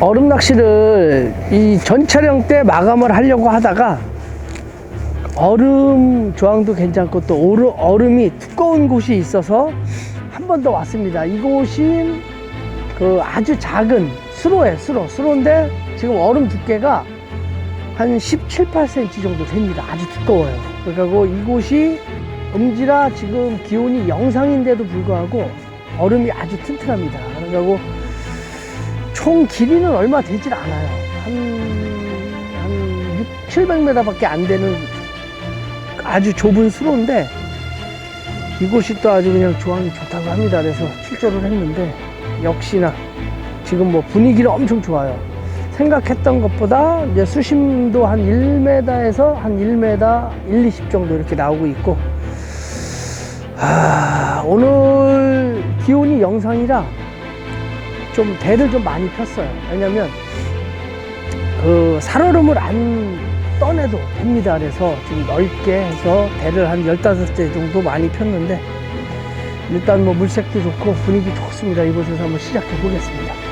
얼음 낚시를 이 전 촬영 때 마감을 하려고 하다가 얼음 조항도 괜찮고 또 오르- 얼음이 두꺼운 곳이 있어서 한 번 더 왔습니다. 이곳이 그 아주 작은 수로에 수로 수로인데 지금 얼음 두께가 한 17, 8cm 정도 됩니다. 아주 두꺼워요. 그리고 이곳이 음지라 지금 기온이 영상인데도 불구하고 얼음이 아주 튼튼합니다. 그리고 총 길이는 얼마 되질 않아요. 한, 한 6, 700m밖에 안 되는 아주 좁은 수로인데 이곳이 또 아주 그냥 조항이 좋다고 합니다. 그래서 출조를 했는데 역시나 지금 뭐 분위기는 엄청 좋아요. 생각했던 것보다 이제 수심도 한 1m에서 한 1m 1, 20 정도 이렇게 나오고 있고 아, 오늘 기온이 영상이라 좀 대를 좀 많이 폈어요. 왜냐면 그 살얼음을 안 떠내도 됩니다. 그래서 좀 넓게 해서 대를 한 15대 정도 많이 폈는데 일단 뭐 물색도 좋고 분위기 좋습니다. 이곳에서 한번 시작해 보겠습니다.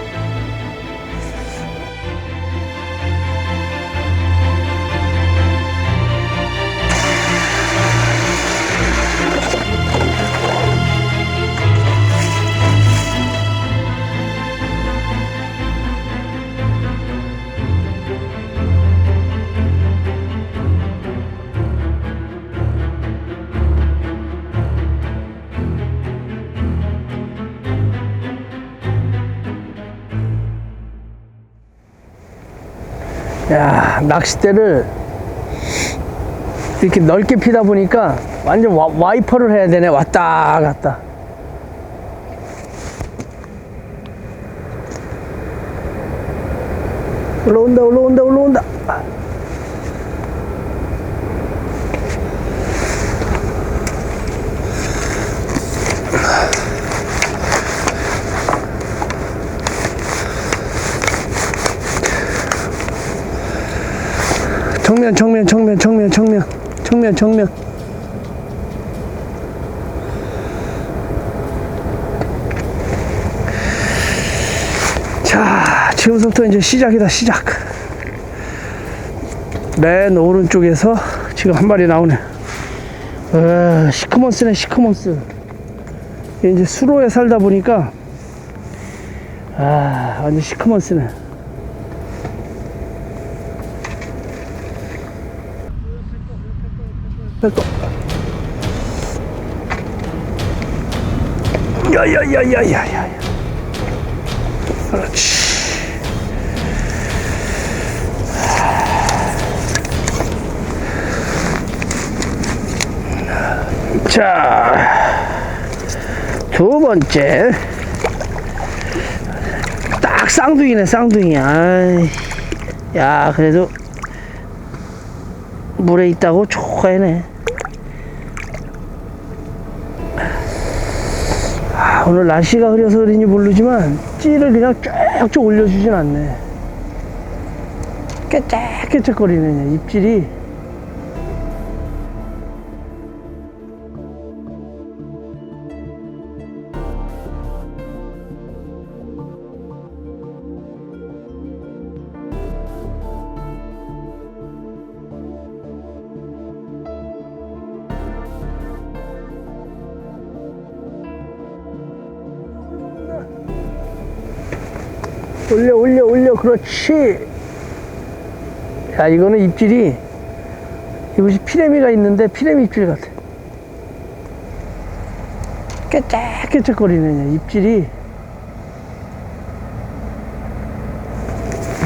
야, 낚싯대를 이렇게 넓게 피다 보니까 완전 와, 와이퍼를 해야 되네. 왔다 갔다. 올라온다, 올라온다, 올라온다. 정면, 정면, 정면, 정면, 정면, 정면, 정면. 자, 지금부터 이제 시작이다, 시작. 맨 오른쪽에서 지금 한 마리 나오네. 어, 시커먼스네, 시커먼스. 이게 이제 수로에 살다 보니까, 아, 완전 시커먼스네. 또. 야야야야야야. 그렇지. 자, 두 번째. 딱 쌍둥이네, 쌍둥이. 아이. 야, 그래도 물에 있다고 좋아해네. 오늘 날씨가 흐려서 그런지 모르지만 찌를 그냥 쭉쭉 올려주진 않네. 깨짝깨짝거리네, 입질이. 올려 올려 올려. 그렇지. 야 이거는 입질이 이것이 피레미가 있는데 피레미 입질 같아. 깨짝깨짝거리네 입질이.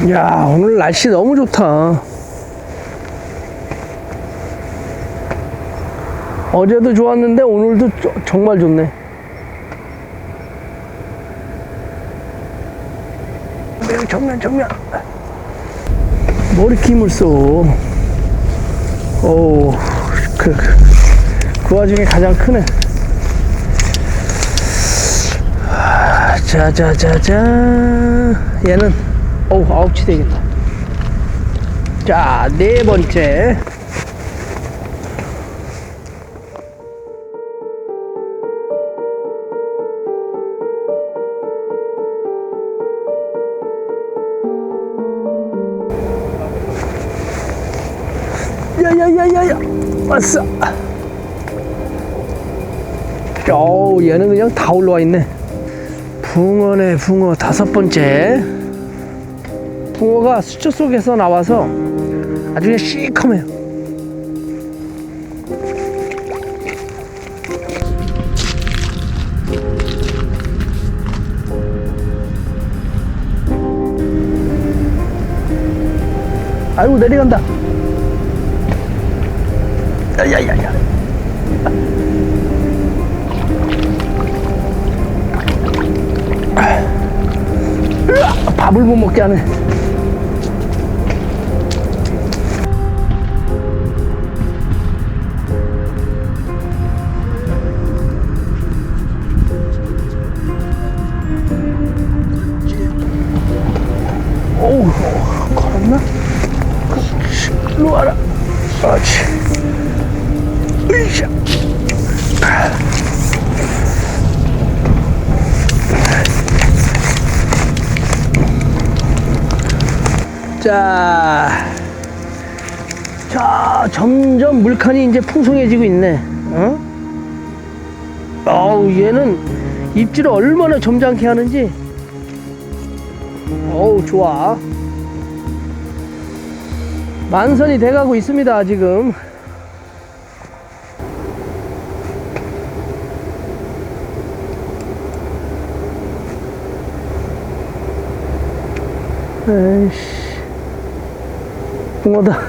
야 오늘 날씨 너무 좋다. 어제도 좋았는데 오늘도 조- 정말 좋네 매우 정면 정면 머리 힘을 써. 오, 그, 그, 그 와중에 가장 크네. 아, 자자자자. 얘는 어우 아홉치 되겠다. 자, 네 번째. 야야야야야. 왔어. 어우 얘는 그냥 다 올라와 있네. 붕어네 붕어. 다섯 번째. 붕어가 수초 속에서 나와서 아주 그냥 시커매요. 아이고 내려간다 야야야야. 밥을 못 먹게 하네 자, 자, 점점 물칸이 이제 풍성해지고 있네. 어? 어우, 얘는 입질을 얼마나 점잖게 하는지. 어우, 좋아. 만선이 돼가고 있습니다, 지금. 에이씨. 붕어다.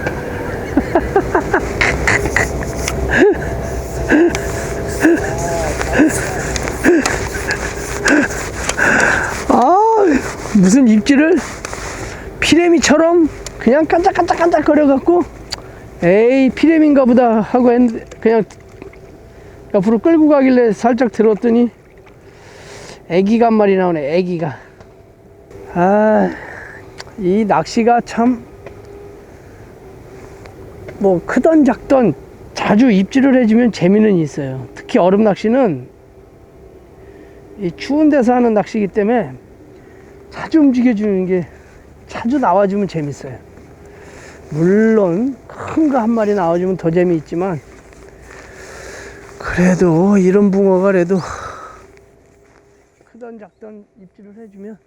아, 무슨 입질을 피레미처럼 그냥 깐짝깐짝깐짝 거려갖고, 에이, 피레미인가 보다 하고 했는데, 그냥 옆으로 끌고 가길래 살짝 들었더니, 애기가 한 마리 나오네, 애기가. 아, 이 낚시가 참, 뭐 크던 작던 자주 입질을 해주면 재미는 있어요. 특히 얼음 낚시는 이 추운 데서 하는 낚시이기 때문에 자주 움직여주는 게 자주 나와주면 재밌어요. 물론 큰 거 한 마리 나와주면 더 재미있지만 그래도 이런 붕어가 그래도 크던 작던 입질을 해주면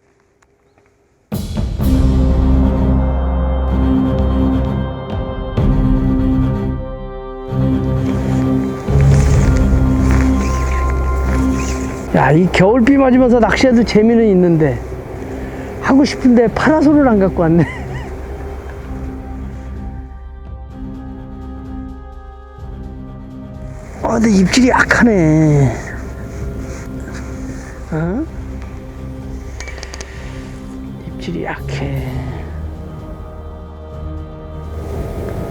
야, 이 겨울비 맞으면서 낚시해도 재미는 있는데 하고 싶은데 파라솔을 안 갖고 왔네. 아, 근데 입질이 약하네. 어? 입질이 약해.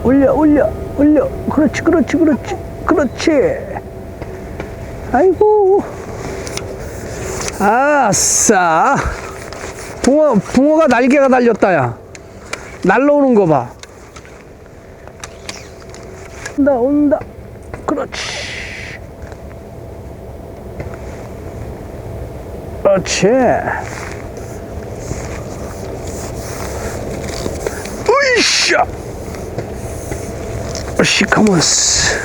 올려, 올려, 올려. 그렇지, 그렇지, 그렇지, 그렇지. 아이고. 아싸. 붕어, 붕어가 날개가 달렸다, 야. 날라오는 거 봐. 온다, 온다. 그렇지. 그렇지. 으이샤. 시커먼스.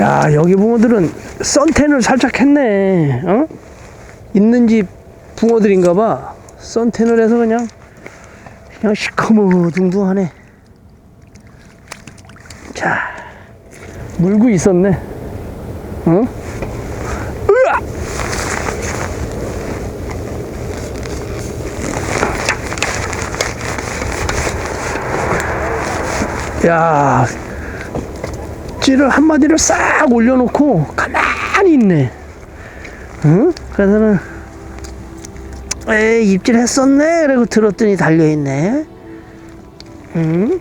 야, 여기 붕어들은 썬텐을 살짝 했네. 어? 있는 집 붕어들인가 봐. 썬텐을 해서 그냥 그냥 시커머둥둥하네. 자, 물고 있었네. 어? 으아! 야, 찌를 한 마디를 싹 올려놓고 가만히 있네. 응? 그래서는 에이 입질 했었네. 그리고 들었더니 달려있네. 응?